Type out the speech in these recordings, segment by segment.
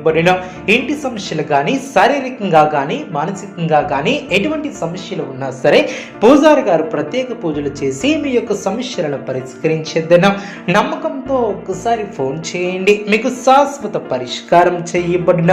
ఇవ్వబడిన. ఇంటి సమస్యలు కానీ శారీరకంగా కానీ మానసికంగా కానీ ఎటువంటి సమస్యలు ఉన్నా సరే పూజారి గారు ప్రత్యేక పూజలు చేసి మీ యొక్క సమస్యలను పరిష్కరించేద్దను. నమ్మకంతో ఒక్కసారి ఫోన్ చేయండి. మీకు శాశ్వత పరిష్కారం చేయబడిన.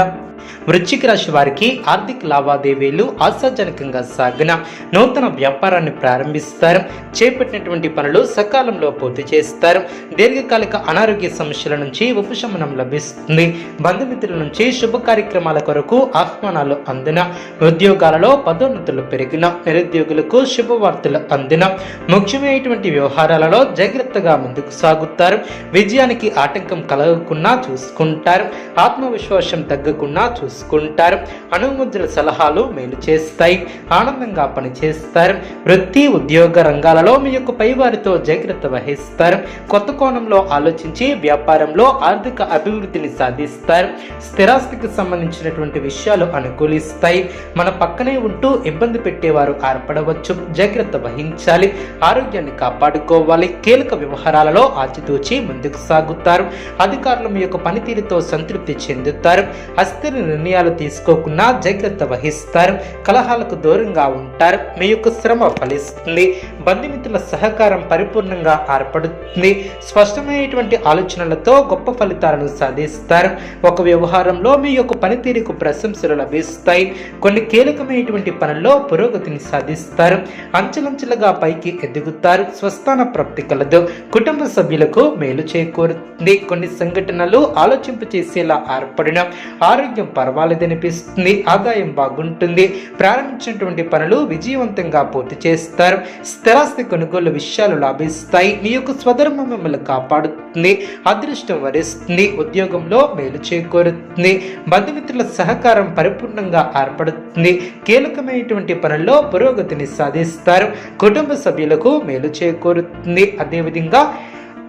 వృశ్చిక రాశి వారికి ఆర్థిక లావాదేవీలు ఆశాజనకంగా సాగిన. నూతన వ్యాపారాన్ని ప్రారంభిస్తారు. చేపట్టినటువంటి పనులు సకాలంలో పూర్తి చేస్తారు. దీర్ఘకాలిక అనారోగ్య సమస్యల నుంచి ఉపశమనం లభిస్తుంది. బంధుమిత్రుల నుంచి శుభ కార్యక్రమాల కొరకు ఆహ్వానాలు అందిన ఉద్యోగాలలో పదోన్నతులు పెరిగిన నిరుద్యోగులకు శుభవార్తలు అందిన ముఖ్యమైనటువంటి వ్యవహారాలలో జాగ్రత్తగా ముందుకు సాగుతారు. విజయానికి ఆటంకం కలగకుండా చూసుకుంటారు. ఆత్మవిశ్వాసం తగ్గకుండా చూసుకుంటారు. అనుమతుల సలహాలు మేలు చేస్తాయి. ఆనందంగా పనిచేస్తారు. వృత్తి ఉద్యోగ రంగాలలో మీ యొక్క పైవారితో జాగ్రత్త వహిస్తారు. కొత్త కోణంలో ఆలోచించి వ్యాపారంలో ఆర్థిక అభివృద్ధిని సాధిస్తారు. స్థిరాస్తికి సంబంధించినటువంటి విషయాలు అనుకూలిస్తాయి. మన పక్కనే ఉంటూ ఇబ్బంది పెట్టేవారు ఏర్పడవచ్చు జాగ్రత్త వహించాలి. ఆరోగ్యాన్ని కాపాడుకోవాలి. కీలక వ్యవహారాలలో ఆచితూచి ముందుకు సాగుతారు. అధికారులు మీ యొక్క పనితీరుతో సంతృప్తి చెందుతారు. అస్థిర నిర్ణయాలు తీసుకోకుండా జాగ్రత్త వహిస్తారు. కలహాలకు దూరంగా ఉంటారు. మీ యొక్క శ్రమ ఫలిస్తుంది. బంధుమిత్రుల సహకారం పరిపూర్ణంగా ఏర్పడుతుంది స్పష్టమైనటువంటి ఆలోచనలతో గొప్ప ఫలితాలను సాధిస్తారు. ఒక వ్యవహారం వ్యవహారంలో మీ యొక్క పనితీరుకు ప్రశంసలు లభిస్తాయి. కొన్ని కీలకమైనటువంటి పనుల్లో పురోగతిని సాధిస్తారు. అంచెలంచెలుగా పైకి ఎదుగుతారు. స్వస్థాన ప్రాప్తి కలదు. కుటుంబ సభ్యులకు మేలు చేకూరుతుంది. కొన్ని సంఘటనలు ఆలోచింప చేసేలా ఏర్పడిన ఆరోగ్యం పర్వాలేదనిపిస్తుంది. ఆదాయం బాగుంటుంది. ప్రారంభించినటువంటి పనులు విజయవంతంగా పూర్తి చేస్తారు. స్థిరాస్తి కొనుగోలు విషయాలు లాభిస్తాయి. మీ యొక్క స్వధర్మం మిమ్మల్ని కాపాడుతుంది. అదృష్టం వరిస్తుంది ఉద్యోగంలో మేలు చేకూరుతుంది బంధుమిత్రుల సహకారం పరిపూర్ణంగా ఏర్పడుతుంది కీలకమైనటువంటి పనుల్లో పురోగతిని సాధిస్తారు కుటుంబ సభ్యులకు మేలు చేకూరుతుంది. అదేవిధంగా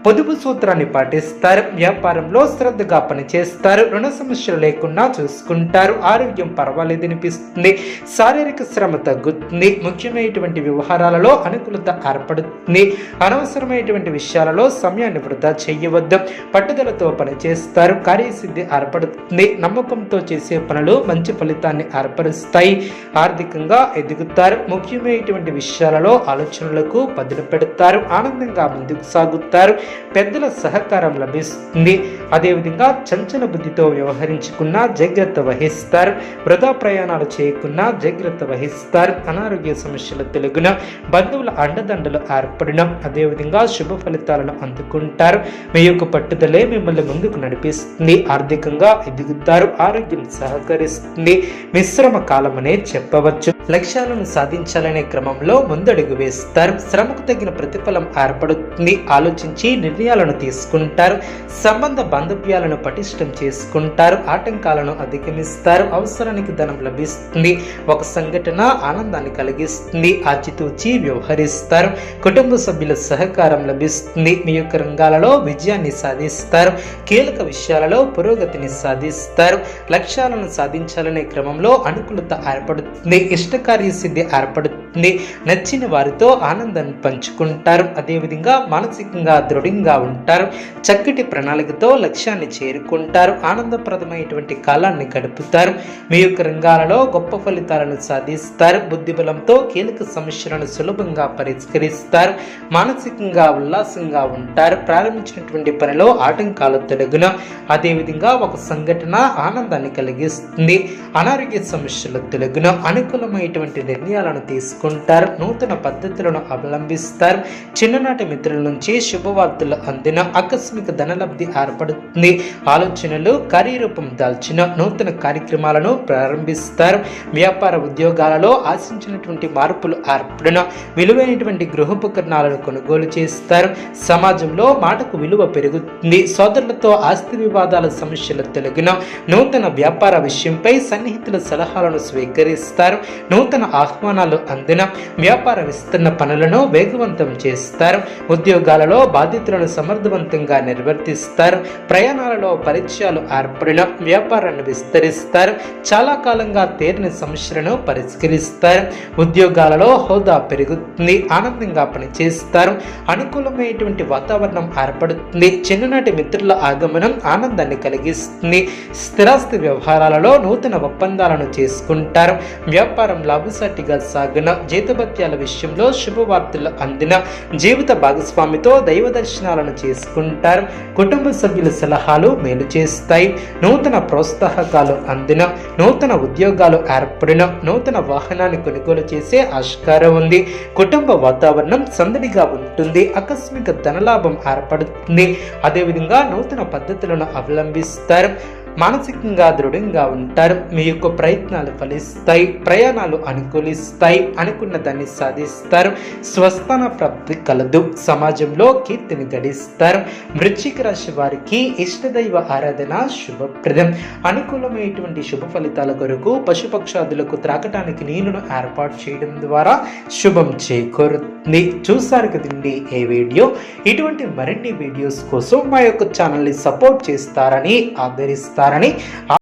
పొదుపు సూత్రాన్ని పాటిస్తారు. వ్యాపారంలో శ్రద్ధగా పనిచేస్తారు. రుణ సమస్యలు లేకుండా చూసుకుంటారు. ఆరోగ్యం పర్వాలేదనిపిస్తుంది శారీరక శ్రమ తగ్గుతుంది. ముఖ్యమైనటువంటి వ్యవహారాలలో అనుకూలత ఏర్పడుతుంది. అనవసరమైనటువంటి విషయాలలో సమయాన్ని వృధా చేయవద్దు. పట్టుదలతో పనిచేస్తారు. కార్యసిద్ధి ఏర్పడుతుంది. నమ్మకంతో చేసే పనులు మంచి ఫలితాన్ని ఏర్పరుస్తాయి. ఆర్థికంగా ఎదుగుతారు. ముఖ్యమైనటువంటి విషయాలలో ఆలోచనలకు పదులు పెడతారు. ఆనందంగా ముందుకు సాగుతారు. పెద్దల సహకారం లభిస్తుంది. అదేవిధంగా చంచల బుద్ధితో వ్యవహరించుకున్న జాగ్రత్త వహిస్తారు. వృధా ప్రయాణాలు చేయకున్నా జాగ్రత్త వహిస్తారు. అనారోగ్య సమస్యల తెలుగున బంధువుల అండదండలు ఏర్పడిన అదేవిధంగా శుభ ఫలితాలను అందుకుంటారు. మీ యొక్క పట్టుదలే మిమ్మల్ని ముందుకు నడిపిస్తుంది. ఆర్థికంగా ఎదుగుతారు. ఆరోగ్యం సహకరిస్తుంది. మిశ్రమ కాలమనే చెప్పవచ్చు. లక్ష్యాలను సాధించాలనే క్రమంలో ముందడుగు వేస్తారు. శ్రమకు తగిన ప్రతిఫలం ఏర్పడుతుంది. ఆలోచించి నిర్ణయాలను తీసుకుంటారు. సంబంధ బాంధవ్యాలను పటిష్టం చేసుకుంటారు. ఆటంకాలను అధిగమిస్తారు. అవసరానికి ధనం లభిస్తుంది. ఒక సంఘటన ఆనందాన్ని కలిగిస్తుంది. ఆచితూచి వ్యవహరిస్తారు. కుటుంబ సభ్యుల సహకారం లభిస్తుంది. మీ యొక్క రంగాలలో విజయాన్ని సాధిస్తారు. కీలక విషయాలలో పురోగతిని సాధిస్తారు. లక్ష్యాలను సాధించాలనే క్రమంలో అనుకూలత ఏర్పడుతుంది. ఇష్ట പച്ചക്കറീസിന്റെ ഏർപ്പെടുത്തി ఉంటుంది నచ్చిన వారితో ఆనందాన్ని పంచుకుంటారు. అదేవిధంగా మానసికంగా దృఢంగా ఉంటారు. చక్కటి ప్రణాళికతో లక్ష్యాన్ని చేరుకుంటారు. ఆనందప్రదమైనటువంటి కాలాన్ని గడుపుతారు. మీ యొక్క రంగాలలో గొప్ప ఫలితాలను సాధిస్తారు. బుద్ధిబలంతో కీలక సమస్యలను సులభంగా పరిష్కరిస్తారు. మానసికంగా ఉల్లాసంగా ఉంటారు. ప్రారంభించినటువంటి పనిలో ఆటంకాలు తొలగిన అదేవిధంగా ఒక సంఘటన ఆనందాన్ని కలిగిస్తుంది. అనారోగ్య సమస్యలు తొలగిన అనుకూలమైనటువంటి నిర్ణయాలను తీసుకుంటారు చేసుకుంటారు నూతన పద్ధతులను అవలంబిస్తారు. చిన్ననాటి మిత్రుల నుంచి శుభవార్తలు అందిన ఆకస్మిక ధనలబ్ధి ఏర్పడుతుంది. ఆలోచనలు కార్యరూపం దాల్చిన నూతన కార్యక్రమాలను ప్రారంభిస్తారు. వ్యాపార ఉద్యోగాలలో ఆశించినటువంటి మార్పులు ఏర్పడిన విలువైనటువంటి గృహోపకరణాలను కొనుగోలు చేస్తారు. సమాజంలో మాటకు విలువ పెరుగుతుంది. సోదరులతో ఆస్తి వివాదాల సమస్యలు తొలగిన నూతన వ్యాపార విషయంపై సన్నిహితుల సలహాలను స్వీకరిస్తారు. నూతన ఆహ్వానాలు అందిన వ్యాపార విస్తరణ పనులను వేగవంతం చేస్తారు. ఉద్యోగాలలో బాధ్యతలను సమర్థవంతంగా నిర్వర్తిస్తారు. ప్రయాణాలలో పరిచయాలు ఏర్పడిన వ్యాపారాన్ని విస్తరిస్తారు. చాలా కాలంగా తీరిన సమస్యలను పరిష్కరిస్తారు. ఉద్యోగాలలో హోదా పెరుగుతుంది ఆనందంగా పనిచేస్తారు. అనుకూలమైనటువంటి వాతావరణం ఏర్పడుతుంది. చిన్ననాటి మిత్రుల ఆగమనం ఆనందాన్ని కలిగిస్తుంది. స్థిరాస్తి వ్యవహారాలలో నూతన ఒప్పందాలను చేసుకుంటారు. వ్యాపారం లాభసాటిగా సాగిన. జీతభత్యాల విషయంలో శుభవార్తలు అందిన జీవిత భాగస్వామితో దైవ దర్శనాలను చేసుకుంటారు. కుటుంబ సభ్యుల సలహాలు మేలు చేస్తాయి. నూతన ప్రోత్సాహకాలు అందిన నూతన ఉద్యోగాలు ఏర్పడిన నూతన వాహనాన్ని కొనుగోలు చేసే ఆస్కారం ఉంది. కుటుంబ వాతావరణం సందడిగా ఉంటుంది. ఆకస్మిక ధనలాభం ఏర్పడుతుంది. అదేవిధంగా నూతన పద్ధతులను అవలంబిస్తారు. మానసికంగా దృఢంగా ఉంటారు. మీ యొక్క ప్రయత్నాలు ఫలిస్తాయి. ప్రయాణాలు అనుకూలిస్తాయి. అనుకున్న దాన్ని సాధిస్తారు. స్వస్థాన ప్రాప్తి కలదు. సమాజంలో కీర్తిని గడిస్తారు. వృశ్చిక రాశి వారికి ఇష్టదైవ ఆరాధన శుభప్రదం. అనుకూలమైనటువంటి శుభ ఫలితాల కొరకు పశుపక్షాదులకు త్రాకటానికి నీళ్ళను ఏర్పాటు చేయడం ద్వారా శుభం చేకూరుతుంది చూసారు కదండి ఏ వీడియో? ఇటువంటి మరిన్ని వీడియోస్ కోసం మా యొక్క ఛానల్ని సపోర్ట్ చేస్తారని ఆదరిస్తారని